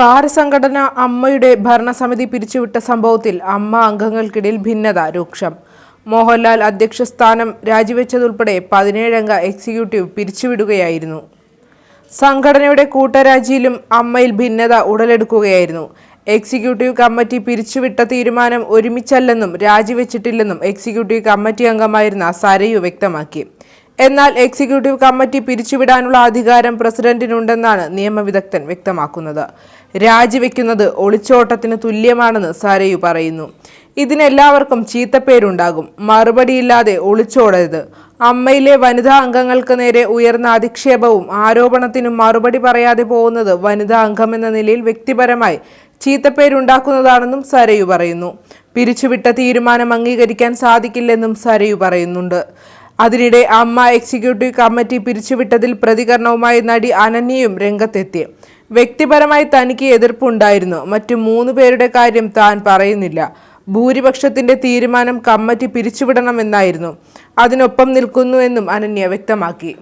താരസംഘടന അമ്മയുടെ ഭരണസമിതി പിരിച്ചുവിട്ട സംഭവത്തിൽ അമ്മ അംഗങ്ങൾക്കിടയിൽ ഭിന്നത രൂക്ഷം. മോഹൻലാൽ അധ്യക്ഷ സ്ഥാനം രാജിവെച്ചതുൾപ്പെടെ പതിനേഴംഗ എക്സിക്യൂട്ടീവ് പിരിച്ചുവിടുകയായിരുന്നു. സംഘടനയുടെ കൂട്ടരാജിയിലും അമ്മയിൽ ഭിന്നത ഉടലെടുക്കുകയായിരുന്നു. എക്സിക്യൂട്ടീവ് കമ്മിറ്റി പിരിച്ചുവിട്ട തീരുമാനം ഒരുമിച്ചല്ലെന്നും രാജിവെച്ചിട്ടില്ലെന്നും എക്സിക്യൂട്ടീവ് കമ്മിറ്റി അംഗമായിരുന്ന സരയു വ്യക്തമാക്കി. എന്നാൽ എക്സിക്യൂട്ടീവ് കമ്മിറ്റി പിരിച്ചുവിടാനുള്ള അധികാരം പ്രസിഡന്റിനുണ്ടെന്നാണ് നിയമവിദഗ്ധൻ വ്യക്തമാക്കുന്നത്. രാജിവെക്കുന്നത് ഒളിച്ചോട്ടത്തിന് തുല്യമാണെന്ന് സാരയു പറയുന്നു. ഇതിനെല്ലാവർക്കും ചീത്തപ്പേരുണ്ടാകും. മറുപടിയില്ലാതെ ഒളിച്ചോടരുത്. അമ്മയിലെ വനിതാ അംഗങ്ങൾക്ക് നേരെ ഉയർന്ന അധിക്ഷേപവും ആരോപണത്തിനും മറുപടി പറയാതെ പോകുന്നത് വനിതാ അംഗമെന്ന നിലയിൽ വ്യക്തിപരമായി ചീത്തപ്പേരുണ്ടാക്കുന്നതാണെന്നും സരയു പറയുന്നു. പിരിച്ചുവിട്ട തീരുമാനം അംഗീകരിക്കാൻ സാധിക്കില്ലെന്നും സരയു പറയുന്നുണ്ട്. അതിനിടെ അമ്മ എക്സിക്യൂട്ടീവ് കമ്മിറ്റി പിരിച്ചുവിട്ടതിൽ പ്രതികരണവുമായി നടി അനന്യയും രംഗത്തെത്തി. വ്യക്തിപരമായി തനിക്ക് എതിർപ്പുണ്ടായിരുന്നു. മറ്റു മൂന്ന് പേരുടെ കാര്യം താൻ പറയുന്നില്ല. ഭൂരിപക്ഷത്തിന്റെ തീരുമാനം കമ്മിറ്റി പിരിച്ചുവിടണമെന്നായിരുന്നു. അതിനൊപ്പം നിൽക്കുന്നുവെന്നും അനന്യ വ്യക്തമാക്കി.